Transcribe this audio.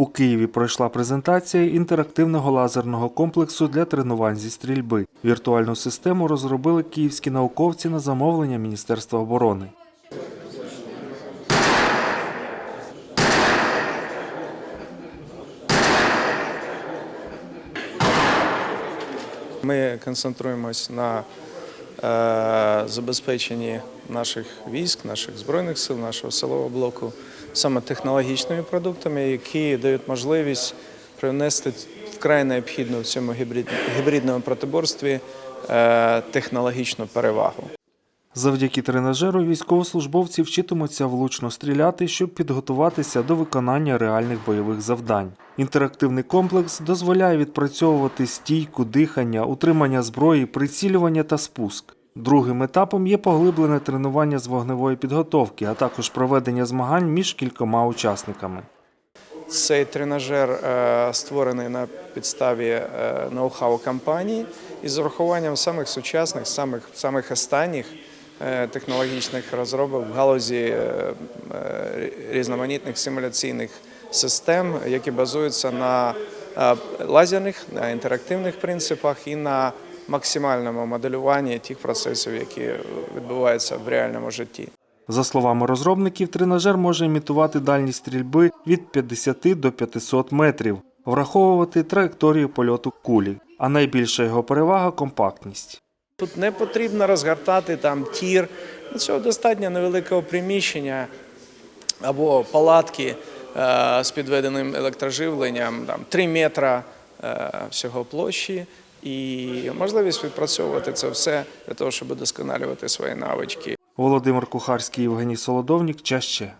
У Києві пройшла презентація інтерактивного лазерного комплексу для тренувань зі стрільби. Віртуальну систему розробили київські науковці на замовлення Міністерства оборони. Ми концентруємось на забезпеченні наших військ, наших збройних сил, нашого силового блоку саме технологічними продуктами, які дають можливість привнести вкрай необхідну в цьому гібрид, гібридному протиборстві е, технологічну перевагу. Завдяки тренажеру військовослужбовці вчитимуться влучно стріляти, щоб підготуватися до виконання реальних бойових завдань. Інтерактивний комплекс дозволяє відпрацьовувати стійку, дихання, утримання зброї, прицілювання та спуск. Другим етапом є поглиблене тренування з вогневої підготовки, а також проведення змагань між кількома учасниками. Цей тренажер е, створений на підставі е, ноу-хау компанії із урахуванням самих сучасних, самих, самих останніх технологічних розробок в галузі е, е, різноманітних симуляційних систем, які базуються на е, лазерних, на інтерактивних принципах і на максимальному моделюванні тих процесів, які відбуваються в реальному житті. За словами розробників, тренажер може імітувати дальність стрільби від 50 до 500 метрів, враховувати траєкторію польоту кулі, а найбільша його перевага компактність. Тут не потрібно розгортати там тір. Цього достатньо невеликого приміщення або палатки е, з підведеним електроживленням, там 3 метра е, всього площі, і можливість відпрацьовувати це все для того, щоб удосконалювати свої навички. Володимир Кухарський, Євгеній Солодовнік, чаще.